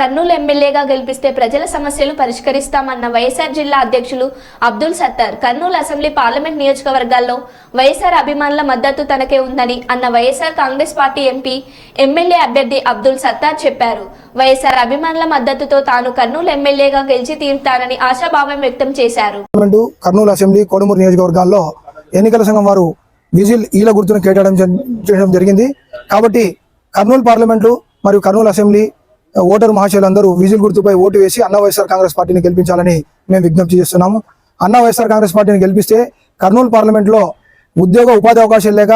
కర్నూలు ఎమ్మెల్యేగా గెలిపిస్తే ప్రజల సమస్యలు పరిష్కరిస్తామన్న వైఎస్ఆర్ జిల్లా అధ్యక్షులు అబ్దుల్ సత్తార్. కర్నూలు అసెంబ్లీ పార్లమెంట్ నియోజకవర్గాల్లో వైఎస్ఆర్ అభిమానుల మద్దతు తనకే ఉందని అన్న YSR Congress party MP MLA అభ్యర్థి అబ్దుల్ సత్తార్ చెప్పారు. వైఎస్ఆర్ అభిమానుల మద్దతుతో తాను కర్నూలు ఎమ్మెల్యేగా గెలిచి తీరుతానని ఆశాభావం వ్యక్తం చేశారు. కర్నూలు అసెంబ్లీ కొడుమూరు నియోజకవర్గాల్లో ఎన్నికల సంఘం వారు విజిల్ ఈల గుర్తును కేటాయడం చేయడం జరిగింది. కాబట్టి కర్నూలు పార్లమెంటు మరియు కర్నూలు అసెంబ్లీ ఓటర్ మహాశయులందరూ విజిల్ గుర్తుపై ఓటు వేసి అన్న వైఎస్ఆర్ కాంగ్రెస్ పార్టీని గెలిపించాలని మేము విజ్ఞప్తి చేస్తున్నాము. అన్న వైఎస్ఆర్ కాంగ్రెస్ పార్టీని గెలిపిస్తే కర్నూలు పార్లమెంట్లో ఉద్యోగ ఉపాధి అవకాశాలు లేక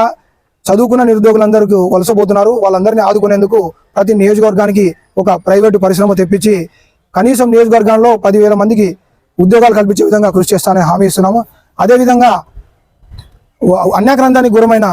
చదువుకున్న నిరుద్యోగులందరికీ వలసపోతున్నారు. వాళ్ళందరినీ ఆదుకునేందుకు ప్రతి నియోజకవర్గానికి ఒక ప్రైవేటు పరిశ్రమ తెప్పించి కనీసం నియోజకవర్గాల్లో పదివేల మందికి ఉద్యోగాలు కల్పించే విధంగా కృషి చేస్తానని హామీ ఇస్తున్నాము. అదేవిధంగా వ- అన్యాక్రాంతానికి గురమైన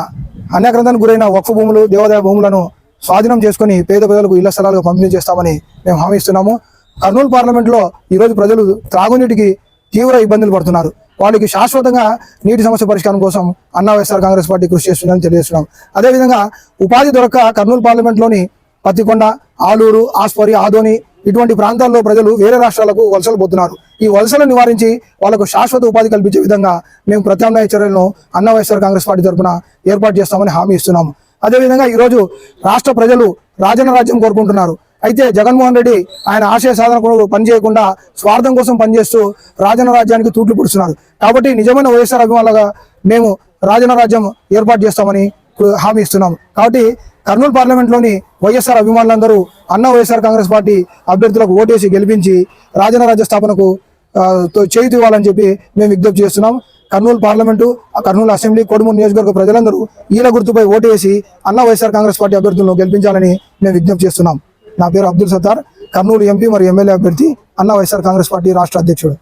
అన్యాక్రాంతానికి గురైన వక్ఫ్ భూములు దేవాదాయ భూములను స్వాధీనం చేసుకుని పేద ప్రజలకు ఇళ్ళ స్థలాలకు పంపిణీ చేస్తామని మేము హామీ ఇస్తున్నాము. కర్నూలు పార్లమెంట్లో ఈరోజు ప్రజలు త్రాగునీటికి తీవ్ర ఇబ్బందులు పడుతున్నారు. వాళ్ళకి శాశ్వతంగా నీటి సమస్య పరిష్కారం కోసం అన్నా వైఎస్ఆర్ కాంగ్రెస్ పార్టీ కృషి చేస్తుందని తెలియజేస్తున్నాం. అదేవిధంగా ఉపాధి దొరక్క కర్నూలు పార్లమెంట్లోని పత్తికొండ ఆలూరు ఆస్పరి ఆదోని ఇటువంటి ప్రాంతాల్లో ప్రజలు వేరే రాష్ట్రాలకు వలసలు పోతున్నారు. ఈ వలసలు నివారించి వాళ్ళకు శాశ్వత ఉపాధి కల్పించే విధంగా మేము ప్రత్యామ్నాయ చర్యలను అన్న వైఎస్ఆర్ కాంగ్రెస్ పార్టీ తరఫున ఏర్పాటు చేస్తామని హామీ ఇస్తున్నాము. అదేవిధంగా ఈరోజు రాష్ట్ర ప్రజలు రాజన్న రాజ్యం కోరుకుంటున్నారు. అయితే జగన్మోహన్ రెడ్డి ఆయన ఆశయ సాధన పనిచేయకుండా స్వార్థం కోసం పనిచేస్తూ రాజన్న రాజ్యానికి తూట్లు పుడుస్తున్నారు. కాబట్టి నిజమైన వైఎస్ఆర్ అభిమానులుగా మేము రాజన్న రాజ్యం ఏర్పాటు చేస్తామని హామీ ఇస్తున్నాం కాబట్టి కర్నూలు పార్లమెంట్లోని వైఎస్ఆర్ అభిమానులందరూ అన్న వైఎస్ఆర్ కాంగ్రెస్ పార్టీ అభ్యర్థులకు ఓటేసి గెలిపించి రాజన్న రాజ్య స్థాపనకు ఆ, చేయుతూ ఇవ్వాలని చెప్పి మేము విజ్ఞప్తి చేస్తున్నాం. కర్నూలు పార్లమెంటు ఆ కర్నూలు అసెంబ్లీ కొడుమూరు నియోజకవర్గ ప్రజలందరూ ఈల గుర్తుపై ఓటు వేసి అన్న వైఎస్ఆర్ కాంగ్రెస్ పార్టీ అభ్యర్థులను గెలిపించాలని మేము విజ్ఞప్తి చేస్తున్నాం. నా పేరు అబ్దుల్ సత్తార్. కర్నూలు ఎంపీ మరియు ఎమ్మెల్యే అభ్యర్థి అన్న వైఎస్ఆర్ కాంగ్రెస్ పార్టీ రాష్ట్ర అధ్యక్షుడు.